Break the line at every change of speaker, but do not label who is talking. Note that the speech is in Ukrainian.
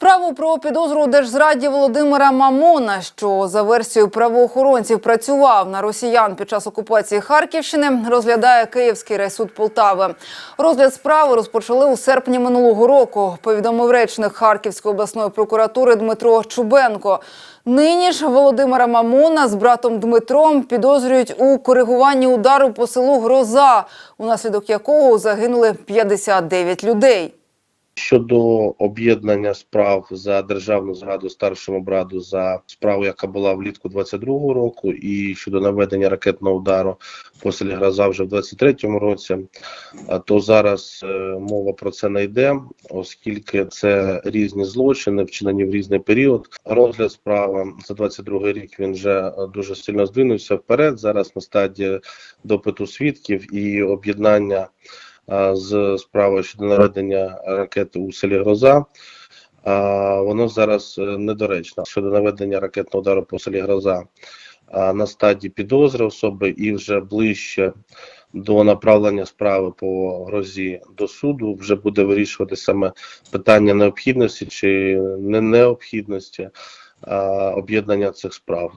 Справу про підозру держзраді Володимира Мамона, що за версією правоохоронців працював на росіян під час окупації Харківщини, розглядає Київський райсуд Полтави. Розгляд справи розпочали у серпні минулого року. Повідомив речник Харківської обласної прокуратури Дмитро Чубенко. Нині ж Володимира Мамона з братом Дмитром підозрюють у коригуванні удару по селу Гроза, унаслідок якого загинули 59 людей.
Щодо об'єднання справ за державну зраду старшому брату за справу, яка була влітку 22-го року, і щодо наведення ракетного удару по селі Гроза вже в 23-му році, то зараз е, мова про це не йде, оскільки це різні злочини, вчинені в різний період. Розгляд справи за 22-й рік він вже е, дуже сильно здвинувся вперед. Зараз на стадії допиту свідків і об'єднання з справою щодо наведення ракети у селі Гроза. А, Воно зараз е, недоречно щодо наведення ракетного удару по селі Гроза на стадії підозри особи і вже ближче до направлення справи по грозі до суду вже буде вирішувати саме питання необхідності чи не необхідності об'єднання цих справ.